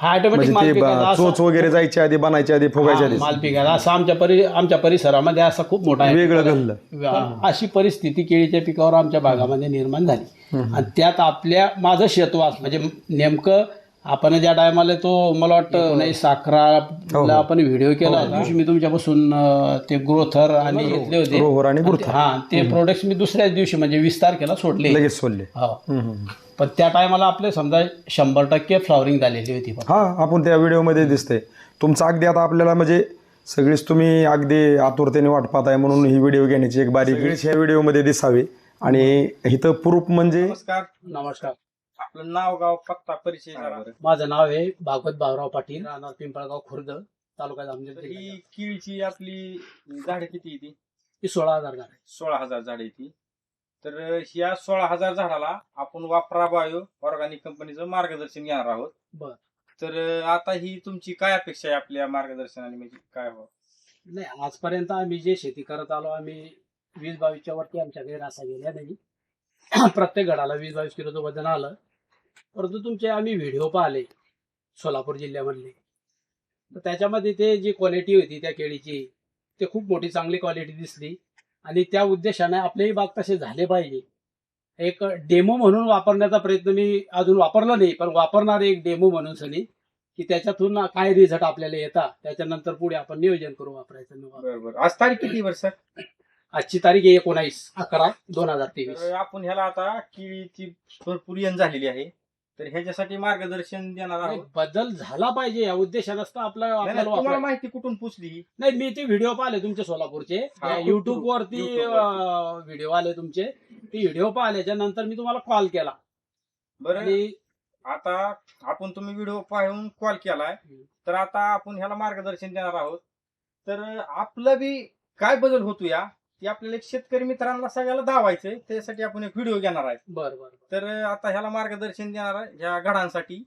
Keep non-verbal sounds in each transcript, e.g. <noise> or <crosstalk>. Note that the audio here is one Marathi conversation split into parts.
हा ऑटोमॅटिक म्हणजे माल ते पिकायचा ब- असा- चोच वगैरे जायच्या आधी बनायच्या आधी फुगायच्या हा, आधी. माल पिकायचा. असं आमच्या परि आमच्या परिसरामध्ये असा खूप मोठा आहे. वेगळं घडलं. अशी परिस्थिती केळीच्या पिकावर आमच्या भागामध्ये निर्माण झाली. आणि त्यात आपल्या माझं शेतवास म्हणजे नेमकं आपण ज्या टायमाला तो मला वाटतं नाही साखराला आपण व्हिडिओ केला त्या दिवशी मी तुमच्यापासून ते ग्रोथर आणि घेतले होते. रोहर आणि गुरथा हा ते प्रोडक्ट मी दुसऱ्याच दिवशी म्हणजे वीस तारखेला सोडले. लगेच सोडले. हो. पण त्या टायमाला आपले समजा शंभर टक्के फ्लॉवरिंग झालेली होती हा आपण त्या व्हिडिओमध्ये दिसतंय. तुमचं अगदी आता आपल्याला म्हणजे सगळीच तुम्ही अगदी आतुरतेने वाट पाहताय म्हणून ही व्हिडिओ घेण्याची एक बारीक ह्या व्हिडिओमध्ये दिसावी. आणि इथं प्रूफ म्हणजे नमस्कार. नमस्कार. आपलं नाव गाव पत्ता परिचय जरा. माझं नाव आहे भागवत भाऊराव पाटील. राहणार पिंपळगाव खुर्द तालुका जामनेर तर जिल्हा. ही केळीची आपली झाडे किती येते ही सोळा हजार झाड आहे सोळा हजार झाडे येते तर ह्या सोळा हजार झाडाला आपण वापरा बायो ऑर्गॅनिक कंपनीचं मार्गदर्शन घेणार आहोत. बर. तर आता ही तुमची काय अपेक्षा आहे आपल्या मार्गदर्शनाने? म्हणजे काय हो नाही आजपर्यंत आम्ही जे शेती करत आलो आम्ही वीस बावीसच्या वरती आमच्याकडे रासा गेल्या नाही. <clears throat> प्रत्येक गडाला वीस बावीस किलोचं वजन आलं. परंतु तुमचे आम्ही व्हिडिओ पाहिले सोलापूर जिल्ह्यामधले. तर त्याच्यामध्ये ते जी क्वालिटी होती त्या केळीची ते खूप मोठी चांगली क्वालिटी दिसली. आणि त्या उद्देशाने आपलेही बाग तसे झाले पाहिजे. एक डेमो म्हणून वापरण्याचा प्रयत्न मी अजून वापरला नाही पण वापरणार एक डेमो म्हणून सनी की त्याच्यातून काय रिझल्ट आपल्याला येतात त्याच्यानंतर पुढे आपण नियोजन करू वापरायचं आज तारीख किती वर्ष आजची तारीख आहे एकोणावीस अकरा दोन हजार तेवीस. आपण ह्याला आता केळीची भरपूर झालेली आहे. तर ह्याच्यासाठी मार्गदर्शन देणार आहोत. बदल झाला पाहिजे. या उद्देशानंच तर आपला नाही, नाही, आपल्याला तुम्हाला. माहिती कुठून पुसली नाही मी ते व्हिडिओ पाहिले तुमचे सोलापूरचे. हा, युट्यूब वरती YouTube वरती. व्हिडिओ आले तुमचे. ते व्हिडिओ पाहिल्याच्या नंतर मी तुम्हाला कॉल केला. बरं आणि आता आपण तुम्ही व्हिडिओ पाहून कॉल केलाय. हम्म. तर आता आपण ह्याला मार्गदर्शन देणार आहोत. तर आपलं बी काय बदल होतो या ते आपल्याला एक शेतकरी मित्रांना सगळ्याला दावायचंय त्यासाठी आपण एक व्हिडिओ घेणार आहे बर बर तर आता ह्याला मार्गदर्शन देणार आहे ह्या घडांसाठी.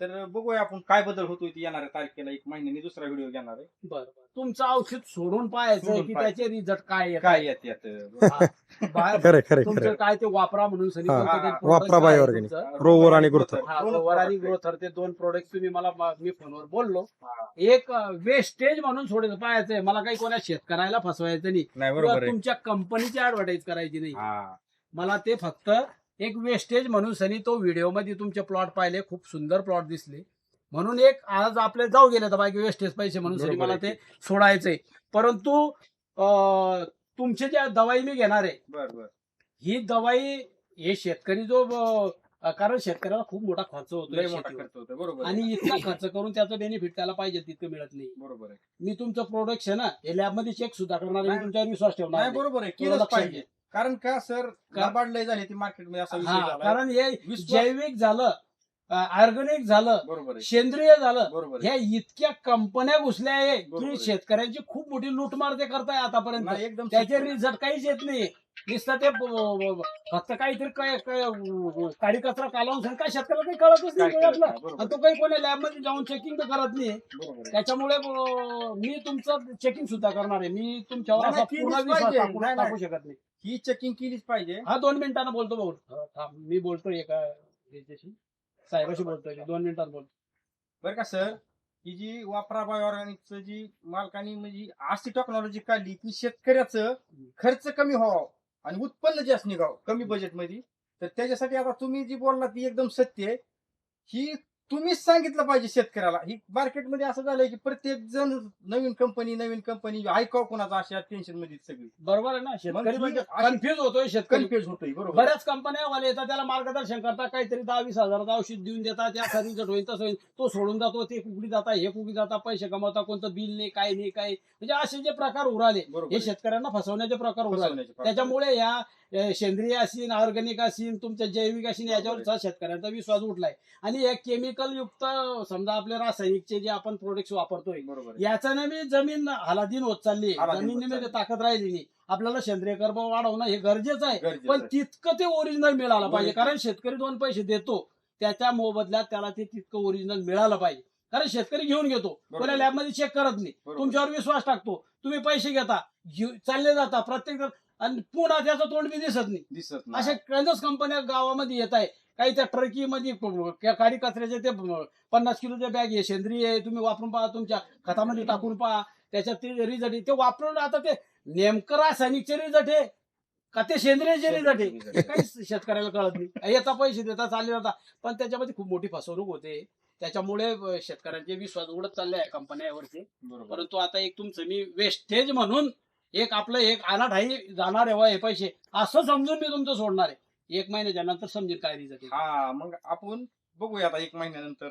तर बघूया आपण काय बदल होतोय ते येणाऱ्या तारखेला एक महिन्याने दुसरा व्हिडिओ घेणार आहे बर बर तुमचं औषध सोडून पाहायचं सोडून की पाहायचं. त्याचे रिझल्ट काय येतात. काय येत यात हा. बाहेर खरे खरे तुमचं खरे काय ते वापरा म्हणून सनी हा, कोणतं ते हा, product वापरा काय आहे बायोऑर्गॅनिक. तुमचं? रोवर आणि गुरथर. हा रोवर आणि ग्रोथर ते दोन प्रोडक्ट तुम्ही मला मी फोनवर बोललो हा. एक वेस्टेज म्हणून सोडायचं पाहायचंय मला काही कोणा शेतकऱ्याला फसवायचं नाही नाही किंवा बरोबर आहे तुमच्या कंपनीची ऍडव्हर्टाईज करायची नाही हा मला ते फक्त एक वेस्टेज म्हणून सनी तो व्हिडिओमध्ये तुमचे प्लॉट पाहिले खूप सुंदर प्लॉट दिसले. म्हणून एक आज आपले जाऊ गेले तर बाकी वेस्टेज पैसे म्हणून सनी मला ते सोडायचंय. परंतु तुमचे जे दवाई मी घेणार आहे बर बर. ही दवाई हे शेतकरी जो कारण शेतकऱ्याला खूप मोठा खर्च होतो बरोबर. आणि इतका खर्च करून त्याचं बेनिफिट त्याला पाहिजे तितकं मिळत नाही. बरोबर आहे. मी तुमचं प्रोडक्ट आहे ना हे लॅबमध्ये चेक सुद्धा करणार. तुमच्यावर विश्वास ठेवणार. बरोबर आहे. पाहिजे. कारण का सर? लबाड लय झाली ती मार्केटमध्ये असा विषय हा झाला. कारण हे विश्वास- जैविक झालं ऑर्गॅनिक झालं बरोबर आहे. सेंद्रिय झालं. बरोबर ह्या इतक्या कंपन्या घुसल्या आहे बरोबर की आहे. शेतकऱ्यांची खूप मोठी लूटमार ते करताय आतापर्यंत. नाही, एकदम त्याचे सत्य. रिझल्ट काहीच येत नाही. नुसतं ते ब- ब- ब- फक्त काहीतरी काय काय काडी कचरा कालावून सांग काय शेतकऱ्याला काही कळतच काय नाही करत आपलं नाही, बरोबर आणि तो काही कोणी लॅबमध्ये जाऊन चेकिंग तर करत नाही. बरोबर आहे. त्याच्यामुळे अं, मी तुमचं चेकिंग सुद्धा करणार आहे. मी तुमच्यावर नाही, असा नाही, पूर्ण केलीच विश्वास पाहिजे. टाकू नाही, टाकू नाही. शकत नाही. ही चेकिंग केलीच पाहिजे. हा दोन मिनिटांना बोलतो भाऊ. हा, थांब. मी बोलतो एका याच्याशी. साहेबाशी बोलतोय मी. दोन मिनिटात बोलतो. बरं का सर? ही जी वापरा बाय ऑर्गॅनिकचं जी मालकानी म्हणजे अशी टेक्नॉलॉजी काढली की शेतकऱ्याचं खर्च कमी व्हावा आणि उत्पन्न जास्त निघावं कमी बजेटमध्ये तर त्याच्यासाठी आता तुम्ही जी बोलला ती एकदम सत्य आहे. ही तुम्हीच सांगितलं पाहिजे शेतकऱ्याला. ही मार्केटमध्ये असं झालंय की प्रत्येक जण नवीन कंपनी नवीन कंपनी ऐकाव कोणाचा अशा टेन्शनमध्ये सगळी. बरोबर आहे ना शेतकरी ही म्हणजे अशी- कन्फ्युज होतोय शेतकरी. कन्फ्युज होतोय बरोबर. बऱ्याच कंपन्या वाले येतात त्याला मार्गदर्शन करतात काहीतरी दहा वीस हजाराचं औषध देऊन देतात या खरी जट होईल तसं होईल. तो सोडून जातो ते कुकडी जाता हे कुकडी जाता पैसे कमवता कोणतं बिल नाही काय नाही काय. म्हणजे असे जे प्रकार उराले बरोबर हे आहे. शेतकऱ्यांना फसवण्याचे प्रकार उराले. फसवण्याचे प्रकार. त्याच्यामुळे या अ, सेंद्रिय असीन ऑर्गॅनिक असीन तुमच्या जैविक असीन याच्यावर शेतकऱ्यांचा विश्वास उठलाय. आणि या केमिकल युक्त समजा आपले रासायनिकचे जे आपण प्रोडक्ट वापरतोय बरोबर आहे. याच्याने मी जमीन हलादीन होत चालली हलादीन होत जमिनीमध्ये चालली. ताकद राहिली नाही आपल्याला सेंद्रिय कर्ब वाढवणं हे गरजेचं आहे गरजेचं पण आहे. तितकं ते ओरिजिनल मिळालं पाहिजे. कारण शेतकरी दोन पैसे देतो त्याच्या मोबदल्यात त्याला ते तितकं ओरिजिनल मिळालं पाहिजे कारण शेतकरी घेऊन घेतो बरोबर. कोणा लॅबमध्ये चेक करत नाही बरोबर. तुमच्यावर विश्वास टाकतो तुम्ही पैसे घेता घेऊ- चालले जाता प्रत्येक जण- आणि पुन्हा त्याचं तोंड बी दिसत नाही दिसत नाही. अशा कंदच कंपन्या गावामध्ये येत आहे काही त्या ट्रकीमध्ये काडी कचऱ्याचे ते पन्नास किलोच्या बॅग आहे सेंद्रिय आहे तुम्ही वापरून पहा तुमच्या खतामध्ये टाकून पहा. त्याच्यात ते रिझल्ट ते वापरून आता ते नेमकं रासायनिकचे रिझल्ट आहे का ते सेंद्रियचे रिझल्ट आहे? हे काहीच शेतकऱ्याला कळत नाही. येता पैसे देता चालले जाता पण त्याच्यामध्ये खूप मोठी फसवणूक होते. त्याच्यामुळे शेतकऱ्यांचे विश्वास उडत चालले आहे कंपन्यावरचे बरोबर. परंतु आता एक तुमचं मी वेस्टेज म्हणून एक आपलं एक अनाठाई जाणार आहे वा हे पैसे. असं समजून मी तुमचं सोडणार आहे. एक महिन्याच्या नंतर समजेल काय रिझल्ट हा मग आपण बघूया आता एक महिन्यानंतर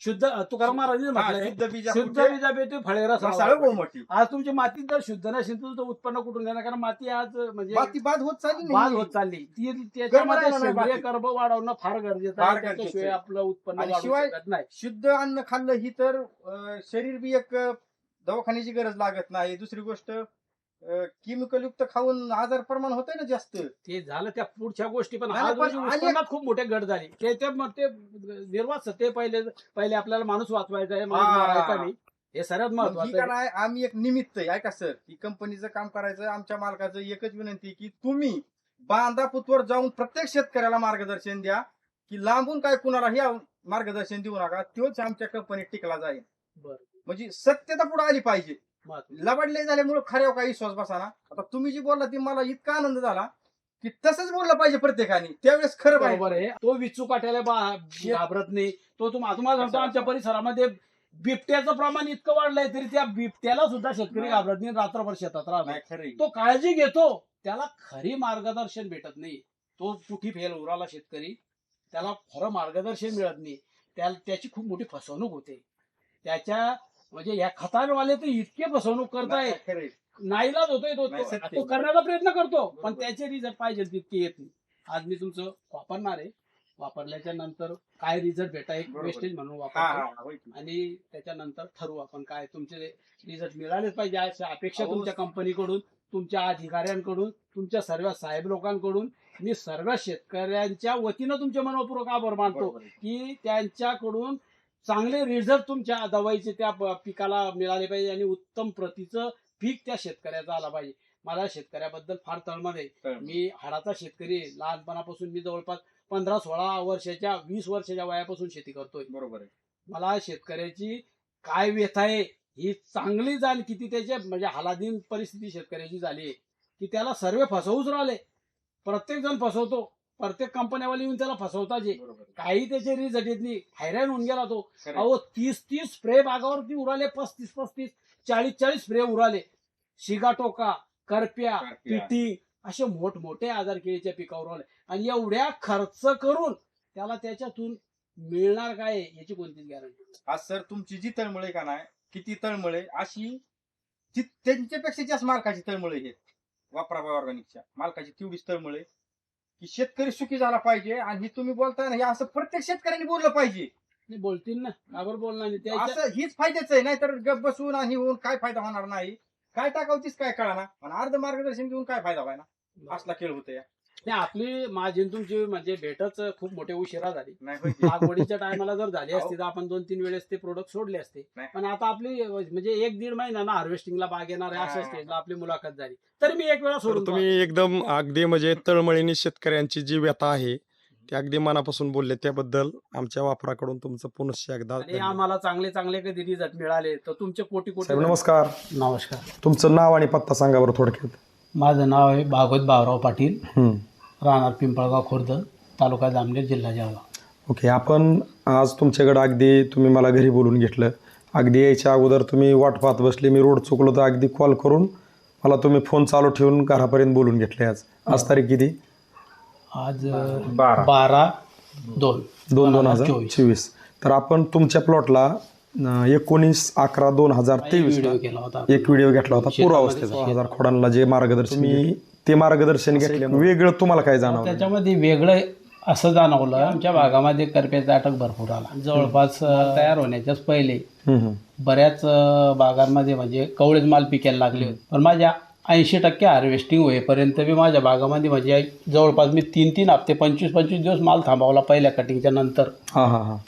शुद्ध तुकाराम महाराजांनी हा, म्हटलंय शुद्ध बीजा शुद्ध? बीजा बेटी फळेरा रसाळ. गोमटी आज तुमची माती जर शुद्ध नसेल तर तुमचं उत्पन्न कुठून घेणार कारण माती आज म्हणजे बाकी बाद होत चालली नाही. बाद होत चालली ती त्याच्यामध्ये राहिला नाही सेंद्रिय. कर्ब वाढवणं फार गरजेचं फार आहे गरजेचं त्याच्याशिवाय आहे. आपलं उत्पन्न आणि वाढू शिवाय- शकत नाही शुद्ध अन्न खाल्लं ही तर अं, शरीर बी एक अं, दवाखान्याची गरज लागत नाही दुसरी गोष्ट केमिकल युक्त खाऊन आजार प्रमाण होतंय ना जास्त ते झालं त्या पुढच्या गोष्टी पण नाही, आज पण रोजी आणि एक- उत्पन्नात खूप मोठे गट झाले ते ते मग ते निर्वात ते पहिले पहिले आपल्याला माणूस वाचवायचा आहे माणूस हा. मारायचा नाही हे सर्वात मग ही महत्वाचं का आहे. नाही आम्ही एक निमित्त आहे ऐका सर की कंपनीचं काम करायचं आमच्या मालकाचं एकच विनंती की तुम्ही बांधापुतवर जाऊन प्रत्येक शेतकऱ्याला मार्गदर्शन द्या की लांबून काय कुणाला हे मार्गदर्शन देऊ नका तोच आमच्या कंपनीत टिकला जाईल बरं. म्हणजे सत्यता पुढे आली पाहिजे. लबडले झाल्यामुळे खऱ्यावर काही विश्वास बसाना? आता तुम्ही जी बोलला ती मला इतका आनंद झाला की तसंच बोललं पाहिजे प्रत्येकाने. त्यावेळेस खरं पाहिजे बरोबर आहे. तो विचू काट्याला बा- घाबरत नाही. तो तुम्हाला तुम्हाला सांगतो आमच्या परिसरामध्ये बिबट्याचं प्रमाण इतकं वाढलंय तरी त्या बिबट्याला सुद्धा शेतकरी. घाबरत नाही रात्रभर शेतात राहतो नाही. खरं आहे. तो काळजी घेतो. त्याला खरी मार्गदर्शन भेटत नाही. तो कुठी फेल उराला शेतकरी. त्याला खरं मार्गदर्शन मिळत नाही. त्याला त्याची खूप मोठी फसवणूक होते. त्याच्या म्हणजे या खतारवाले तर इतके फसवणूक करताय. नाईलाज होतोय तो नाही, तो सत्य. तो करण्याचा प्रयत्न करतो पण बरोबर. त्याचे रिझल्ट पाहिजे तितके येत नाही आज मी तुमचं वापरणार आहे वापरल्याच्या नंतर काय रिझल्ट भेटा एक बरोबर. वेस्टेज म्हणून हा वापरतो हा होय की. आणि त्याच्यानंतर ठरवू आपण काय तुमचे रिझल्ट मिळालेच पाहिजे अशी अपेक्षा अहो. तुमच्या कंपनीकडून तुमच्या अधिकाऱ्यांकडून तुमच्या सर्व साहेब लोकांकडून मी सर्व शेतकऱ्यांच्या वतीनं तुमचे मनपूर्वक आभार मानतो बरोबर आहे. की त्यांच्याकडून चांगले रिझल्ट तुमच्या दवाईचे त्या पिकाला मिळाले पाहिजे आणि उत्तम प्रतीचं पीक त्या शेतकऱ्याचा आला पाहिजे. मला शेतकऱ्याबद्दल फार तळमळ आहे. मी हाडाचा शेतकरी. लहानपणापासून मी जवळपास पंधरा सोळा वर्षाच्या वीस वर्षाच्या वयापासून शेती करतोय. बरोबर आहे. मला शेतकऱ्याची काय व्यथा आहे ही चांगली जाण किती त्याचे म्हणजे हालादीन परिस्थिती शेतकऱ्याची झाली की त्याला सर्व फसवूच राहिले. प्रत्येक जण फसवतो. प्रत्येक कंपन्यावाले येऊन त्याला फसवता जे. काही त्याचे रिझल्ट येत नाही. हैराण होऊन गेला तो. अहो तीस तीस स्प्रे बागावरती उराले पस्तीस पस्तीस चाळीस चाळीस स्प्रे उराले. शिगाटोका करप्या. पिटी असे मोठमोठे आजार केळीच्या पिकावर आले. आणि एवढ्या खर्च करून त्याला त्याच्यातून मिळणार काय याची कोणतीच गॅरंटी आज सर तुमची जी तळमळे का नाही किती तळमळे अशी ती त्यांच्यापेक्षा जास्त मालकाची तळमळे हे वापराबाई ऑर्गॅनिकच्या मालकाची तेवढीच तळमळे की शेतकरी सुखी झाला पाहिजे आणि हे तुम्ही बोलताय ना हे असं प्रत्येक शेतकऱ्यांनी बोललं पाहिजे. नाही बोलतील ना. काबर बोलणार नाही त्याच्या असं हीच फायद्याचं आहे. नाहीतर गप बसून आणि होऊन काय फायदा होणार नाही? काय टाकावतीच काय कळा आणि अर्ध मार्गदर्शन देऊन काय फायदा व्हायना? असला खेळ होतो या नाही, आपली माझी आणि तुमची म्हणजे भेटच खूप मोठे उशिरा झाली नाही होय की? लागवडीच्या टायमाला जर झाली असती तर आपण दोन तीन वेळेस ते प्रोडक्ट सोडले असते नाही. पण आता आपली म्हणजे एक दीड महिना ना हार्वेस्टिंगला बाग येणार आहे अशा हा. स्टेजला आपली मुलाखत झाली तरी मी एक वेळा तर सोडून तुम्ही एकदम अगदी म्हणजे तळमळीने शेतकऱ्यांची जी व्यथा आहे ती अगदी मनापासून बोलले त्याबद्दल आमच्या वापराकडून तुमचं पुनश्च एकदा आणि धन्यवाद. आम्हाला चांगले चांगले कधी रिझल्ट मिळाले तर तुमचे कोटी कोटी साहेब नमस्कार नमस्कार तुमचं नाव आणि पत्ता सांगा बरं थोडक्यात माझं नाव आहे भागवत भावराव पाटील. राहणार पिंपळगाव खुर्द तालुका जामनेर जिल्हा जळगाव. ओके आपण आज तुमच्याकडं अगदी तुम्ही मला घरी बोलून घेतलं. अगदी यायच्या अगोदर तुम्ही वाट पाहत बसले मी रोड चुकलो तर अगदी कॉल करून मला तुम्ही फोन चालू ठेवून घरापर्यंत बोलून घेतले आज. आज तारीख किती? आज बारा. बारा दोन. दोन दोन हजार. चोवीस. तर आपण तुमच्या प्लॉटला एकोणीस अकरा दोन हजार तेवीस व्हिडिओ केला होता. आपण. एक व्हिडिओ घेतला होता. पूर्वावस्थेचा हजार खोडांना जे मार्गदर्शन मी ते मार्गदर्शन घेतलं वेगळं तुम्हाला काय जाणवलं? त्याच्यामध्ये वेगळं असं जाणवलं आमच्या भागामध्ये करप्याचा अटक भरपूर आला. जवळपास तयार होण्याच्याच पहिले. बऱ्याच अं, बागांमध्ये म्हणजे कवळेच माल पिकायला लागले होते. पण माझ्या ऐंशी टक्के हार्वेस्टिंग होईपर्यंत मी माझ्या बागामध्ये म्हणजे जवळपास मी तीन तीन हप्ते पंचवीस पंचवीस दिवस माल थांबवला पहिल्या कटिंगच्या नंतर.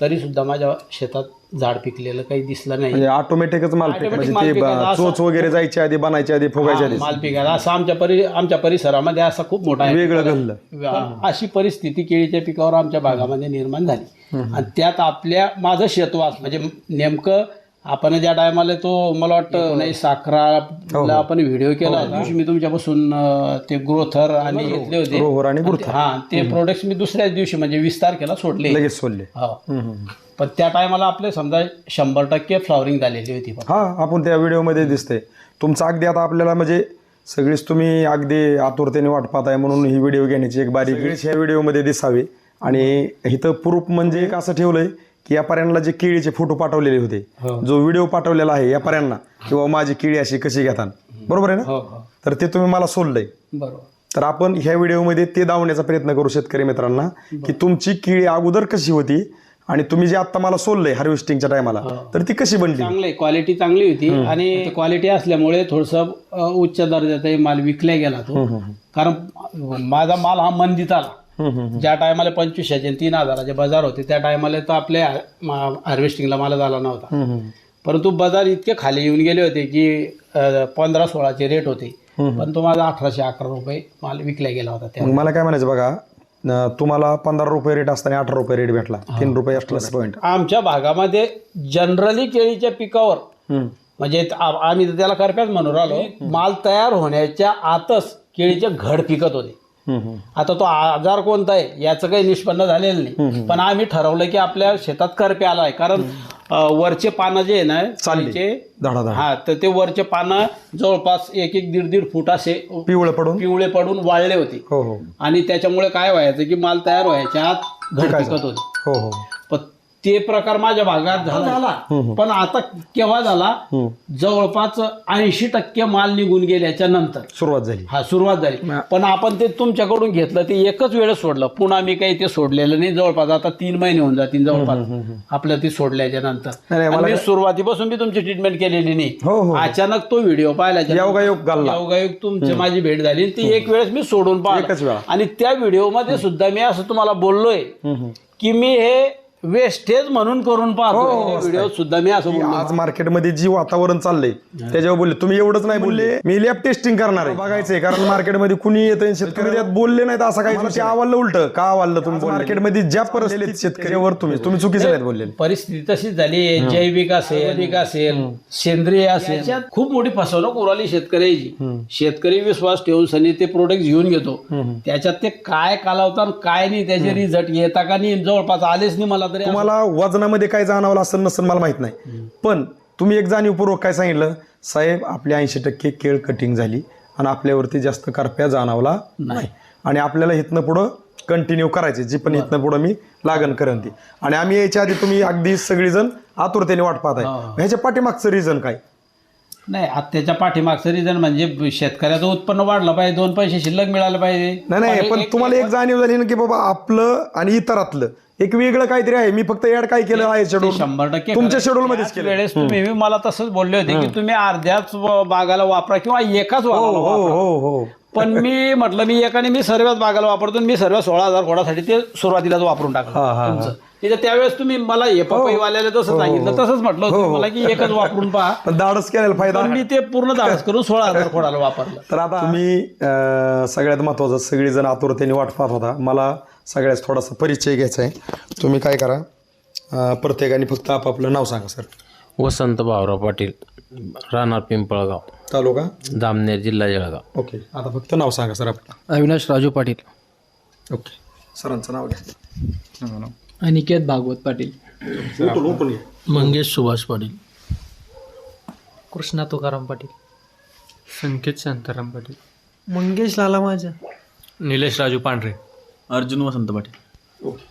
तरी सुद्धा माझ्या शेतात झाड पिकलेलं काही दिसलं नाही. म्हणजे ऑटोमॅटिकच माल पिक Automatic म्हणजे माल ते पिकायचा ब- असा- चोच वगैरे जायच्या आधी बनायच्या आधी फुगायच्या हा, आधी. माल पिकायला असं आमच्या परि आमच्या परिसरामध्ये असा खूप मोठा आहे. वेगळं घडलं. अशी परिस्थिती केळीच्या पिकावर आमच्या भागामध्ये निर्माण झाली. आणि त्यात आपल्या माझं शेतवास म्हणजे नेमकं आपण ज्या टायमाला तो मला वाटतं नाही साखराला आपण व्हिडिओ केला त्या दिवशी मी तुमच्यापासून अं, ते ग्रोथर आणि घेतले होते. रोहर आणि गुरथा हा ते प्रोडक्ट मी दुसऱ्याच दिवशी म्हणजे वीस तारखेला सोडले. लगेच सोडले. हो. हम्म, हम्म. पण त्या टायमाला आपले समजा शंभर टक्के फ्लॉवरिंग झालेली होती पण हा आपण त्या व्हिडिओमध्ये दिसतंय. तुमचं अगदी आता आपल्याला म्हणजे सगळीच तुम्ही अगदी आतुरतेने वाट पाहताय म्हणून ही व्हिडिओ घेण्याची एक बारीक ह्या व्हिडिओमध्ये दिसावी. आणि इथं प्रूफ म्हणजे एक असं ठेवलंय की या पर्यांना जे केळीचे फोटो पाठवलेले होते हो. जो व्हिडिओ पाठवलेला आहे या पर्यांना किंवा माझी केळी अशी कशी घेतात बरोबर आहे ना? हो हो. तर ते तुम्ही मला सोडलंय. बरोबर. तर आपण ह्या व्हिडिओमध्ये ते दावण्याचा प्रयत्न करू शेतकरी मित्रांना की तुमची केळी अगोदर कशी होती आणि तुम्ही जे आता मला सोडलंय हार्वेस्टिंगच्या टायमाला तर ती कशी बनली? चांगली क्वालिटी चांगली होती. आणि क्वालिटी असल्यामुळे थोडस उच्च दर्जाचा माल विकला गेला तो. कारण माझा माल हा मंदीत आला. ज्या टायमाला पंचवीसशे तीन हजाराचे बाजार होते त्या टायमाला तर आपल्या हार्वेस्टिंगला माल झाला नव्हता. परंतु बाजार इतके खाली येऊन गेले होते की पंधरा सोळाचे रेट होते. पण तो माझा अठराशे अकरा रुपये माल विकला गेला होता त्या मग मला काय म्हणायचं बघा तुम्हाला पंधरा रुपये रेट असताना अठरा रुपये रेट भेटला. तीन रुपये प्लस पॉईंट आमच्या भागामध्ये जनरली केळीच्या पिकावर म्हणजे आ- आम्ही तर त्याला करप्याच म्हणून राहिलो माल तयार होण्याच्या आतच केळीचे घड पिकत होते. आता तो आजार कोणता आहे याचं काही निष्पन्न झालेलं नाही. पण आम्ही ठरवलं की आपल्या शेतात करपे आलाय कारण वरचे पानं जे आहे ना धाडा हा तर ते वरचे पानं जवळपास एक एक दीड दीड फूट असे पिवळं पडून? पिवळे पडून वाळले होते. हो हो. आणि त्याच्यामुळे काय व्हायचं की माल तयार व्हायच्या आत पिकत होते. हो हो. ते प्रकार माझ्या भागात झाला. पण आता केव्हा झाला. जवळपास ऐंशी टक्के माल निघून गेल्याच्यानंतर. सुरुवात झाली. हा सुरुवात झाली. पण आपण ते तुमच्याकडून घेतलं ते एकच वेळेस सोडलं. पुन्हा मी काही ते सोडलेलं नाही. जवळपास आता तीन महिने होऊन जातील जवळपास. आपलं ते सोडल्याच्या नंतर. सुरुवातीपासून मी तुमची ट्रीटमेंट केलेली नाही. हो हो अचानक तो व्हिडिओ पाहिला योगायोग तुमची माझी भेट झाली. ती एक वेळेस मी सोडून पाहिलं. एकच वेळा. आणि त्या व्हिडिओमध्ये सुद्धा मी असं तुम्हाला बोललोय की मी हे वेस्टेज म्हणून करून पाहतो व्हिडिओ सुद्धा मी असं की बोललो. आज मार्केटमध्ये जी वातावरण चाललंय त्याच्यावर बोलले. तुम्ही एवढंच नाही बोलले. मी लॅब टेस्टिंग करणार आहे. बघायचंय कारण मार्केटमध्ये कुणी येतं शेतकरी त्यात बोलले नाहीत असं काही. ते आवडलं उलट. का आवडलं तुम्ही मार्केटमध्ये ज्या परिस्थितीत शेतकऱ्यावर तुम्ही तुम्ही चुकीचे नाहीत बोलले परिस्थिती तशीच झाली. जैविक असेल असेल. सेंद्रिय असेल. याच्यात खूप मोठी फसवणूक उराली शेतकऱ्याची. शेतकरी विश्वास ठेवून सनी ते प्रोडक्ट घेऊन घेतो. त्याच्यात ते काय कालावतार काय नाही त्याचे रिझल्ट येता का नाही जवळपास आलेच नाही मला तुम्हाला वजनामध्ये काय जाणवलं असेल नसेल मला माहीत नाही. पण तुम्ही एक जाणीवपूर्वक काय सांगितलं? साहेब आपली ऐंशी टक्के केळ कटिंग झाली आणि आपल्यावरती जास्त करप्या जाणवला नाही. आणि आपल्याला इथनं पुढं कंटिन्यू करायचे जी पण इथनं पुढं मी लागण करेन ती. आणि आम्ही यायच्या आधी तुम्ही अगदी सगळीजण आतुरतेने वाट पाहताय. हा. ह्याच्या पाठीमागचं रिझन काय? नाही आत्याच्या पाठीमागचं रिझन म्हणजे शेतकऱ्याचं उत्पन्न वाढलं पाहिजे दोन पैसे शिल्लक मिळाले पाहिजे. नाही नाही पण तुम्हाला एक जाणीव झाली ना की बाबा आपलं आणि इतरातलं एक वेगळं काहीतरी आहे. मी फक्त ऍड काय केलं आहे शेड्यूल शंभर टक्के तुमच्या schedule मध्येच केलं. वेळेस तुम्ही मी मला तसंच बोलले होते की तुम्ही अर्ध्याच बागाला वापरा किंवा एकाच हो हो वापरा. हो हो. पण मी म्हटलं मी एकाने मी सर्वच बागाला वापरतो आणि मी सर्व सोळा हजार खोडासाठी ते सुरुवातीलाच वापरून हा, हा, टाकलं तुमचं. तिथे त्यावेळेस तुम्ही मला हे पपईवाल्याला जसं सांगितलं तसंच म्हटलं होतं. मला की एकच वापरून पहा. <laughs> पण धाडस केलेला फायदा पण मी ते पूर्ण धाडस करून सोळा हजार <laughs> खोडाला वापरलं. तर आता तुम्ही अं, सगळ्यात महत्वाचं सगळेजण आतुरतेने वाट पाहत होता. मला सगळ्यात थोडासा परिचय घ्यायचा आहे. तुम्ही काय करा अं, प्रत्येकाने फक्त आपापलं नाव सांगा सर. वसंत भाऊराव पाटील राहणार पिंपळगाव. तालुका? जामनेर जिल्हा जळगाव. ओके. आता फक्त नाव सांगा सर. आपलं अविनाश राजू पाटील. ओके. सरांचं नाव घ्या. अनिकेत भागवत पाटील. मंगेश सुभाष पाटील. कृष्णा तुकाराम पाटील. संकेत शांताराम पाटील. मंगेश लाला माझा निलेश राजू पांढरे. अर्जुन वसंत पाटील. ओके.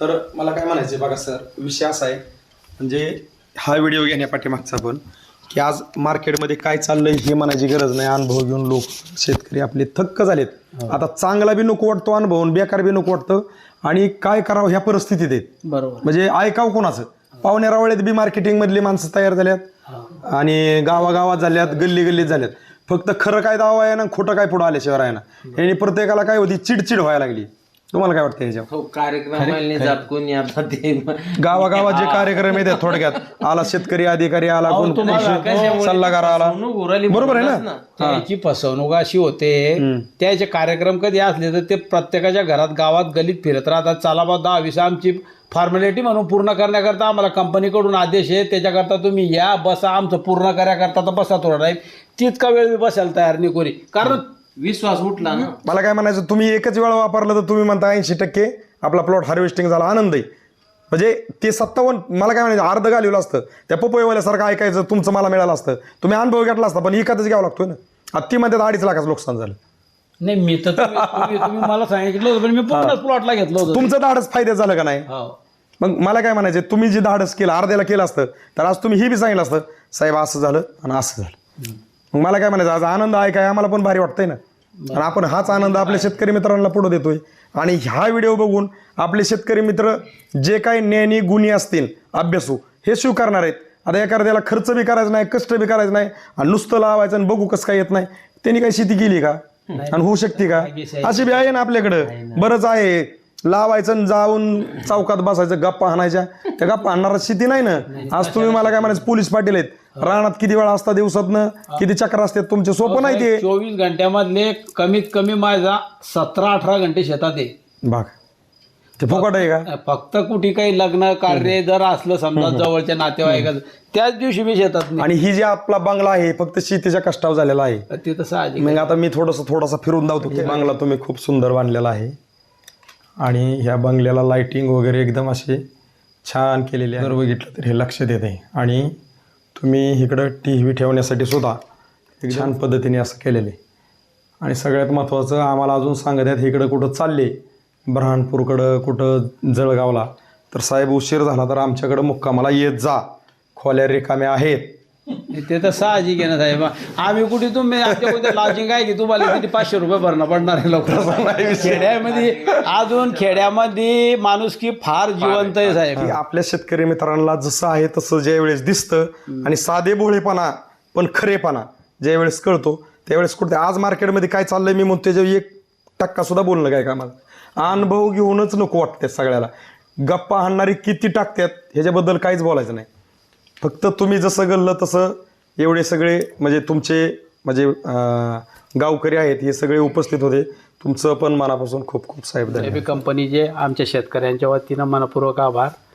तर मला काय म्हणायचं बघा सर विषय असा आहे. म्हणजे हा व्हिडिओ घेण्यापाठीमागचा पण की आज मार्केटमध्ये काय चाललंय हे म्हणायची गरज नाही. अनुभव घेऊन लोक शेतकरी आपले थक्क झालेत. आता चांगला बी नको वाटतो अनुभव बेकार बी नको वाटतं. आणि काय करावं ह्या परिस्थितीत आहेत. बरोबर. म्हणजे ऐकाव कोणाचं? पाहुण्या रावळ्यात बी मार्केटिंग मधली माणसं तयार झाल्यात. आणि गावागावात झाल्यात गल्ली गल्लीत झाल्यात. फक्त खरं काय दावा आहे ना खोटं काय पुढं आल्याशिवाय आहे ना यांनी प्रत्येकाला काय होती? चिडचिड व्हायला लागली. तुम्हाला काय वाटतं याच्यावर हो कार्यक्रम जात कोणी आता ते. गावागावात जे कार्यक्रम येतात थोडक्यात. आला शेतकरी अधिकारी आला कोण सल्लागार आला. फसवणूक उराली बरोबर आहे ना? त्याची फसवणूक अशी होते त्याचे कार्यक्रम कधी असले तर ते प्रत्येकाच्या घरात गावात गलीत फिरत राहतात. चला बा दहा वीस आमची फॉर्मॅलिटी म्हणून पूर्ण करण्याकरता आम्हाला कंपनीकडून आदेश आहे. त्याच्याकरता तुम्ही या बसा आमचं पूर्ण करण्याकरता तर बसा थोडा टाईम तितका वेळ मी बसायला तयार नाही कोणी. कारण विश्वास उठला ना. मला काय म्हणायचं तुम्ही एकच वेळा वापरलं तर तुम्ही म्हणता ऐंशी टक्के आपला प्लॉट हार्वेस्टिंग झाला आनंद आहे म्हणजे ते सत्तावन्न मला काय म्हणायचं अर्ध घालवलं असतं. त्या पपईवाल्यासारखं ऐकायचं तुमचं मला मिळालं असतं. तुम्ही अनुभव घेतला असता पण एकाच घ्यावं लागतोय ना. आता ती म्हणतात अडीच लाखाचं नुकसान झालं. नाही मी तर तुम्ही तुम्ही- तुम्ही मला सांगितलं होतं पण मी पूर्णच प्लॉटला घेतलं होतं. तुमचं धाडस फायद्यात झालं का नाही? हो. मग मला काय म्हणायचं तुम्ही जे धाडस केलं अर्ध्याला केलं असतं तर आज तुम्ही हे बी सांगितलं असतं साहेब असं झालं आणि असं झालं. मग मला काय म्हणायचं आज आनंद आहे काय? आम्हाला पण भारी वाटतंय ना. आणि आपण हाच आनंद आपल्या शेतकरी मित्रांना पुढे देतोय. आणि ह्या व्हिडिओ बघून आपले शेतकरी मित्र जे काही ज्ञानी गुणी असतील अभ्यासू हे स्वीकारणार आहेत. आता एखाद्याला खर्च बी करायचा नाही कष्ट बी करायचं नाही आणि नुसतं लावायचं आणि बघू कसं काय येत नाही. त्यांनी काही शेती केली का? आणि होऊ शकते का? अशी बी आहे ना आपल्याकडं. बरंच आहे. लावायचं आणि जाऊन चौकात बसायचं गप्पा हाणायच्या त्या गप्पा हाणणारा शेती नाही ना? आज तुम्ही मला काय म्हणायचं पोलीस पाटील आहेत. रानात किती वेळा असता दिवसातनं? किती चक्र असतात? तुमचे सोपं नाही ते. चोवीस घंट्यामधले कमीत कमी माझा सतरा अठरा घंटे शेतात आहे. बाग ते फुकट आहे का? फक्त कुठे काही लग्न कार्य जर असलं समजा जवळच्या नातेवाईकाचं त्याच दिवशी मी शेतात नाही. आणि ही जी आपला बंगला आहे फक्त शेतीच्या कष्टावर झालेला आहे. ते तसं मग आता मी थोडंसं थोडासा फिरून धावतो की बंगला तुम्ही खूप सुंदर बांधलेला आहे. आणि ह्या बंगल्याला लाइटिंग वगैरे एकदम असे छान केलेले आहे. जर बघितलं तर हे लक्ष देत आहे आणि तुम्ही इकडं टी व्ही ठेवण्यासाठी सुद्धा एक छान पद्धतीने असं केलेलं आहे. आणि सगळ्यात महत्त्वाचं आम्हाला अजून सांगत आहेत इकडं कुठं चालले ब्रहाणपूरकडं कुठं जळगावला तर साहेब उशीर झाला तर आमच्याकडं मुक्कामाला येत जा. खोल्या रिकाम्या आहेत. ते तर साहजिक आहे ना साहेब. आम्ही कुठे तुम्ही आमच्या कुठे लॉजिंग आहे की तुम्हाला किती पाचशे रुपये भरणं पडणार आहे लवकर? खेड्यामध्ये अजून खेड्यामध्ये माणुसकी फार जिवंत आहे साहेब. की आपल्या शेतकरी मित्रांना जसं आहे तसं ज्यावेळेस दिसतं आणि साधे भोळेपणा पण खरेपणा ज्यावेळेस कळतो त्यावेळेस कुठे आज मार्केटमध्ये काय चाललंय मी म्हणतो त्याच्यावर एक टक्का सुद्धा बोलणं काय कामाला? अनुभव घेऊनच नको वाटते सगळ्याला. गप्पा हाणणारी किती टाकतात ह्याच्याबद्दल काहीच बोलायचं नाही. फक्त तुम्ही जसं गल्लं तसं एवढे सगळे म्हणजे तुमचे म्हणजे गावकरी आहेत हे सगळे उपस्थित होते. तुमचं पण मनापासून खूप खूप साहेब कंपनी कंपनीचे आमच्या शेतकऱ्यांच्या वतीनं मनपूर्वक आभार.